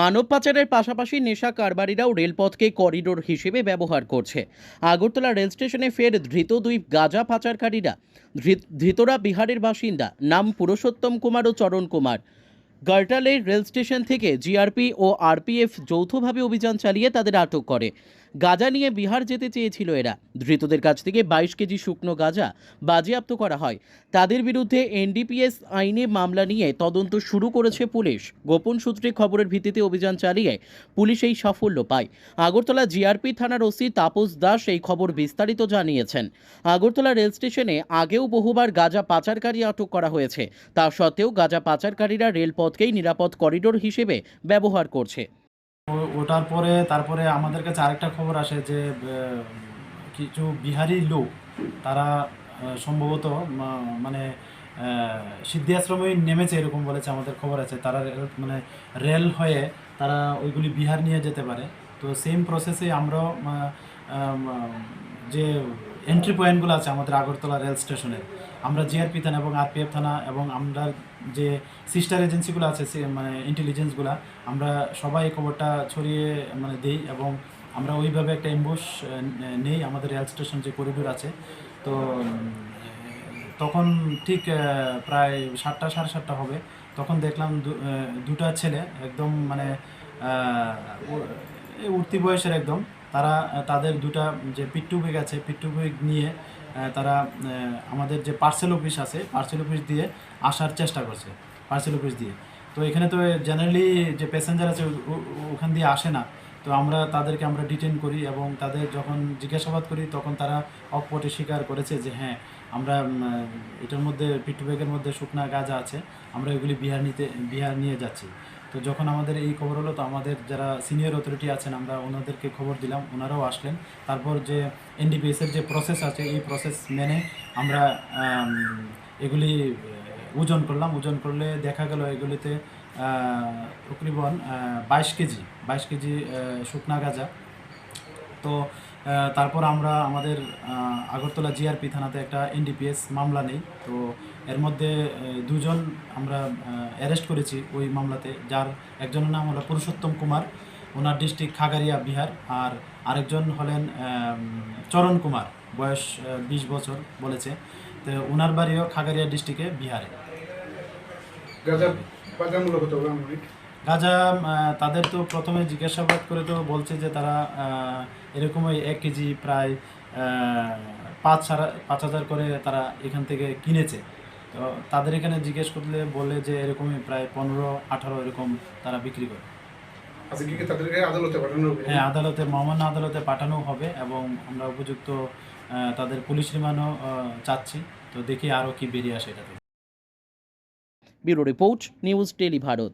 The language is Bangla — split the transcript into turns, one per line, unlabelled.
মানব পাচারের পাশাপাশি নেশা কারবারিরাও রেলপথকে করিডোর হিসেবে ব্যবহার করছে। আগরতলা রেল স্টেশনে ফের ধৃত দুই গাঁজা পাচারকারীরা। ধৃতরা বিহারের বাসিন্দা, নাম পুরুষোত্তম কুমার ও চরণ কুমার। গার্টালের রেল স্টেশন থেকে জিআরপি ও আরপিএফ যৌথভাবে অভিযান চালিয়ে তাদের আটক করে। গাঁজা নিয়ে বিহার যেতে চেয়েছিল এরা। ধৃতদের কাছ থেকে বাইশ কেজি শুকনো গাঁজা বাজেয়াপ্ত করা হয়। তাদের বিরুদ্ধে এনডিপিএস আইনে মামলা নিয়ে তদন্ত শুরু করেছে পুলিশ। গোপন সূত্রে খবরের ভিত্তিতে অভিযান চালিয়ে পুলিশ এই সাফল্য পায়। আগরতলা জিআরপি থানার ওসি তাপস দাস এই খবর বিস্তারিত জানিয়েছেন। আগরতলা রেল স্টেশনে আগেও বহুবার গাঁজা পাচারকারী আটক করা হয়েছে। তা সত্ত্বেও গাঁজা পাচারকারীরা রেলপথকেই নিরাপদ করিডোর হিসেবে ব্যবহার করছে।
ওটার পরে, তারপরে আমাদের কাছে আরেকটা খবর আসে যে কিছু বিহারি লোক, তারা সম্ভবত মানে সিদ্ধি আশ্রমে নেমেছে এরকম বলেছে আমাদের খবর আছে। তারা মানে রেল হয়ে তারা ওইগুলি বিহার নিয়ে যেতে পারে। তো সেম প্রসেসে আমরাও যে এন্ট্রি পয়েন্টগুলো আছে আমাদের আগরতলা রেল স্টেশনে আমরা জিআরপি থানা এবং আরপিএফ থানা এবং আমরা যে সিস্টার এজেন্সিগুলো আছে মানে ইন্টেলিজেন্সগুলো আমরা সবাই খবরটা ছড়িয়ে মানে দেই এবং আমরা ওইভাবে একটা এম্বুশ নেই আমাদের রেল স্টেশন যে করিডোর আছে। তো, তখন ঠিক প্রায় সাতটা, সাড়ে সাতটা হবে। তখন দেখলাম দুটা ছেলে একদম মানে উঠতি বয়সের একদম। তারা তাদের দুটা, যে পিট্টু বেগ আছে পিট্টু বেগ নিয়ে তারা আমাদের যে পার্সেল অফিস আছে, পার্সেল অফিস দিয়ে আসার চেষ্টা করছে, পার্সেল অফিস দিয়ে। তো এখানে তো জেনারেলি যে প্যাসেঞ্জার আছে ওখান দিয়ে আসে না। তো আমরা তাদেরকে আমরা ডিটেন করি এবং তাদের যখন জিজ্ঞাসাবাদ করি, তখন তারা অকপটে স্বীকার করেছে যে হ্যাঁ আমরা এটার মধ্যে পিট্টু ব্যাগের মধ্যে শুকনা গাঁজা আছে, আমরা এগুলি বিহার নিতে, বিহার নিয়ে যাচ্ছি। তো যখন আমাদের এই খবর হলো, তো আমাদের যারা সিনিয়র অথরিটি আছেন, আমরা ওনাদেরকে খবর দিলাম, ওনারাও আসলেন। তারপর যে এনডিপিএস এর যে প্রসেস আছে, এই প্রসেস মেনে আমরা এগুলি ওজন করলাম। ওজন করলে দেখা গেল এগুলিতে তকরিবন বাইশ কেজি বাইশ কেজি শুকনা গাঁজা। তো তারপর আমরা আমাদের আগরতলা জিআরপি থানাতে একটা এনডিপিএস মামলা নেই। তো এর মধ্যে দুজন আমরা অ্যারেস্ট করেছি ওই মামলাতে যার একজনের নাম হলো পুরুষোত্তম কুমার ওনার ডিস্ট্রিক্ট খাগারিয়া বিহার আর আরেকজন হলেন চরণ কুমার বয়স বিশ বছর বলেছে। তো ওনার বাড়িও খাগারিয়া ডিস্ট্রিক্টে বিহারে।
গাজা
তাদের তো প্রথমে জিজ্ঞাসাবাদ করে তো বলছে যে তারা এরকম ওই এক কেজি প্রায় পাঁচ সারা পাঁচ হাজার করে তারা এখান থেকে কিনেছে। তো তাদের এখানে জিজ্ঞেস করলে বলে যে এরকমই প্রায় পনেরো আঠারো এরকম তারা বিক্রি করে।
আজকে কি তাদেরকে আদালতে পাঠানো হবে?
হ্যাঁ আদালতে মহামান্য আদালতে পাঠানো হবে এবং আমরা উপযুক্ত আহ, তাদের পুলিশ রিমান্ডও আহ, চাচ্ছি। তো দেখি আরও কি বেরিয়ে আসে এটা থেকে
bureau report news tele Bharat.